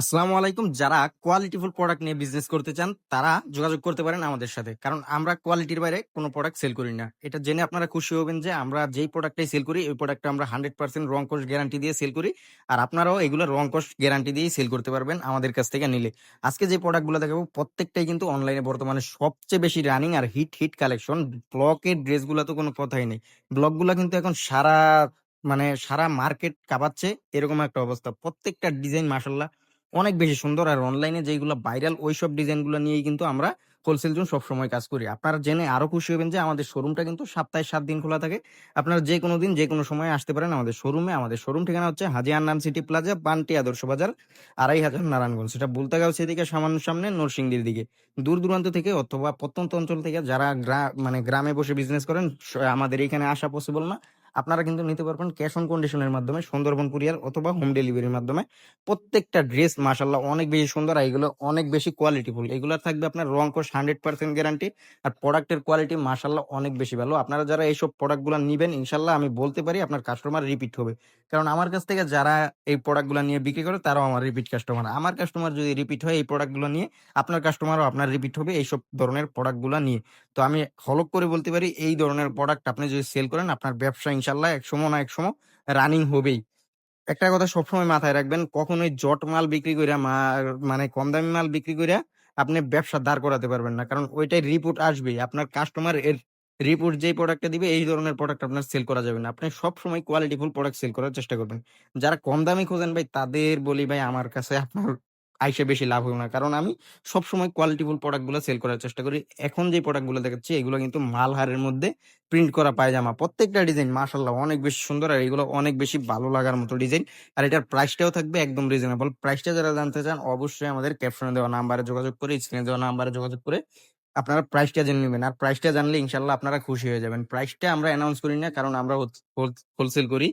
আসসালামু আলাইকুম। যারা কোয়ালিটিফুল প্রোডাক্ট নিয়ে বিজনেস করতে চান, তারা যোগাযোগ করতে পারেন আমাদের সাথে। কারণ আমরা কোয়ালিটির বাইরে কোনো প্রোডাক্ট সেল করি না। এটা জেনে আপনারা খুশি হবেন যে আমরা যেই প্রোডাক্টটাই সেল করি, ওই প্রোডাক্টটা আমরা হান্ড্রেড পার্সেন্ট রং কোর্স গ্যারান্টি দিয়ে সেল করি। আর আপনারাও এগুলো রং কোর্স গ্যারান্টি দিয়েই সেল করতে পারবেন আমাদের কাছ থেকে নিলে। আজকে যে প্রোডাক্টগুলো দেখাবো, প্রত্যেকটাই কিন্তু অনলাইনে বর্তমানে সবচেয়ে বেশি রানিং আর হিট হিট কালেকশন ব্লকের ড্রেসগুলো তো কোনো কথাই নেই। ব্লকগুলো কিন্তু এখন সারা মানে সারা মার্কেট কাঁপাচ্ছে, এরকম একটা অবস্থা। প্রত্যেকটা ডিজাইন মাসাল্লাহ অনেক বেশি সুন্দর। আর অনলাইনে যেগুলো ভাইরাল ওইসব ডিজাইনগুলো নিয়েই কিন্তু আমরা হোলসেল জোন সবসময় কাজ করি। আপনারা জেনে আরও খুশি হবেন যে আমাদের শোরুমটা কিন্তু সপ্তাহে সাত দিন খোলা থাকে। আপনারা যে কোনো দিন, যে কোনো সময় আসতে পারেন আমাদের শোরুমে আমাদের শোরুম ঠিকানা হচ্ছে হাজি আন্নান সিটি প্লাজা বান্টি আদর্শ বাজার, আড়াই হাজার নারায়ণগঞ্জ। সেটা বলতে বুলতাগাঁও সেদিকে, সামান্য সামনে নরসিংদীর দিকে। দূর দূরান্ত থেকে অথবা প্রত্যন্ত অঞ্চল থেকে যারা মানে গ্রামে বসে বিজনেস করেন আমাদের এখানে আসা পসিবল না। আপনারা কিন্তু নিতে পারবেন ক্যাশ অন কন্ডিশনের মাধ্যমে সুন্দরবন কুরিয়ার অথবা হোম ডেলিভারির মাধ্যমে। প্রত্যেকটা ড্রেস মাসাল্লাহ অনেক বেশি সুন্দর আর এগুলো অনেক বেশি কোয়ালিটিফুল এগুলো থাকবে আপনার wrong course hundred percent guarantee আর প্রোডাক্টের কোয়ালিটি মাসাল্লাহ অনেক বেশি ভালো আপনারা যারা এইসব প্রোডাক্টগুলো নেবেন ইনশাল্লাহ আমি বলতে পারি আপনার কাস্টমার রিপিট হবে। কারণ আমার কাছ থেকে যারা এই প্রোডাক্টগুলো নিয়ে বিক্রি করে, তারাও আমার রিপিট কাস্টমার আমার কাস্টমার যদি রিপিট হয় এই প্রোডাক্টগুলো নিয়ে, আপনার কাস্টমারও আপনার রিপিট হবে এইসব ধরনের প্রোডাক্টগুলো নিয়ে। তো আমি হলক করে বলতে পারি, এই ধরনের প্রোডাক্ট আপনি যদি সেল করেন, আপনার ব্যবসা ইনশাল্লাহ এক সময় না এক সময় রানিং হবেই। একটা কথা সবসময় মাথায় রাখবেন, কখনোই জট মাল বিক্রি কইরা মা- মানে কম দামি মাল বিক্রি কইরা আপনি ব্যবসা দাঁড় করাতে পারবেন না। কারণ ওইটাই রিপোর্ট আসবে আপনার কাস্টমার এর রিপোর্ট যেই প্রোডাক্টটা দিবে, এই ধরনের প্রোডাক্ট আপনার সেল করা যাবে না। আপনি সবসময় কোয়ালিটিফুল প্রোডাক্ট সেল করার চেষ্টা করবেন। যারা কম দামি খোঁজেন ভাই, তাদের বলি ভাই, আমার কাছে আপনার আইসে বেশি লাভ হবে না। কারণ আমি সবসময় কোয়ালিটিফুল প্রোডাক্টগুলো সেল করার চেষ্টা করি। এখন যে প্রোডাক্টগুলো দেখাচ্ছি, এগুলো কিন্তু মালহারের মধ্যে প্রিন্ট করা পায়জামা। প্রত্যেকটা ডিজাইন মাশাল্লাহ অনেক বেশি সুন্দর আর এগুলো অনেক বেশি ভালো লাগার মতো ডিজাইন আর এটার প্রাইসটাও থাকবে একদম রিজনেবল প্রাইসটা যারা জানতে চান, অবশ্যই আমাদের ক্যাপশনে দেওয়া নাম্বারে যোগাযোগ করে স্ক্রিনে দেওয়া নাম্বারে যোগাযোগ করে আপনারা প্রাইসটা জেনে নেবেন। আর প্রাইসটা জানলে ইনশাল্লাহ আপনারা খুশি হয়ে যাবেন। প্রাইসটা আমরা অ্যানাউন্স করি না, কারণ আমরা হোলসেল করি।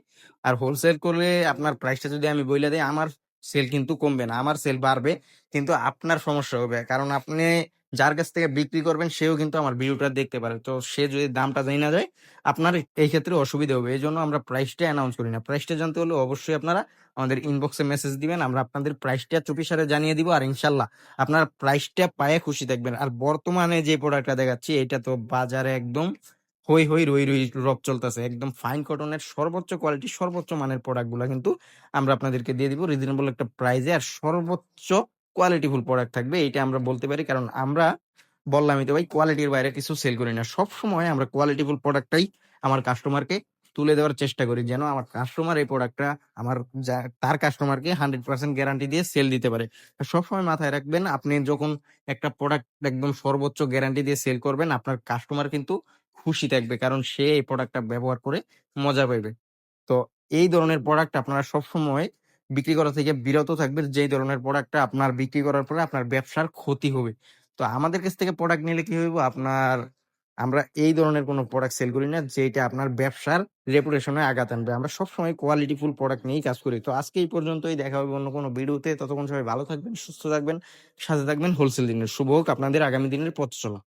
আর হোলসেল করলে আপনার প্রাইসটা যদি আমি বইলে দিই, আমার সেল কিন্তু কমবে না। আমার সেল বাড়বে, কিন্তু আপনার সমস্যা হবে। কারণ আপনি যার কাছ থেকে বিক্রি করবেন, সেও কিন্তু আমার ভিডিওটা দেখতে পারে। তো সে যদি দামটা জানি না যায়, আপনার এই ক্ষেত্রে অসুবিধা হবে। এই জন্য আমরা প্রাইসটা অ্যানাউন্স করি না। প্রাইসটা জানতে হলে অবশ্যই আপনারা আমাদের ইনবক্সে মেসেজ দিবেন। আমরা আপনাদের প্রাইসটা চুপিসারে জানিয়ে দিব। আর ইনশাল্লাহ আপনার প্রাইসটা পায়ে খুশি থাকবেন। আর বর্তমানে যে প্রোডাক্টটা দেখাচ্ছি এটা তো বাজারে একদম হই হই রই রই রব চলতেছে। একদম ফাইন কটনের সর্বোচ্চ কোয়ালিটি সর্বোচ্চ মানের প্রোডাক্টগুলো কিন্তু আমরা আপনাদেরকে দিয়ে দিব। রিজনেবল একটা প্রাইজে আর সর্বোচ্চ কোয়ালিটিফুল প্রোডাক্ট থাকবে এটা আমরা বলতে পারি। কারণ আমরা বললামই তো ভাই কোয়ালিটির বাইরে কিছু সেল করি না। সব সময় আমরা কোয়ালিটিফুল প্রোডাক্টটাই আমার কাস্টমারকে তুলে দেওয়ার চেষ্টা করি, যেন আমার কাস্টমার এই প্রোডাক্টটা আমার তার কাস্টমারকে হান্ড্রেড পার্সেন্ট গ্যারান্টি দিয়ে সেল দিতে পারে। সবসময় মাথায় রাখবেন, আপনি যখন একটা প্রোডাক্ট একদম সর্বোচ্চ গ্যারান্টি দিয়ে সেল করবেন, আপনার কাস্টমার কিন্তু খুশি থাকবে। কারণ সে এই প্রোডাক্টটা ব্যবহার করে মজা পাইবে। তো এই ধরনের প্রোডাক্ট আপনারা সবসময় বিক্রি করা থেকে বিরত থাকবেন। যেই ধরনের প্রোডাক্টটা আপনার বিক্রি করার পরে আপনার ব্যবসার ক্ষতি হবে। তো আমাদের কাছ থেকে প্রোডাক্ট নিলে কি হইব? আপনার, আমরা এই ধরনের কোনো প্রোডাক্ট সেল করি না যেটা আপনার ব্যবসার রেপুটেশনে আঘাত আনবে। আমরা সবসময় কোয়ালিটিফুল প্রোডাক্ট নিয়েই কাজ করি। তো আজকে এই পর্যন্তই। দেখা হবে অন্য কোনো ভিডিওতে। ততক্ষণ সবাই ভালো থাকবেন, সুস্থ থাকবেন, সাথে থাকবেন হোলসেল দিনের। শুভ হোক। আপনাদের আগামী দিনের পথ চলা।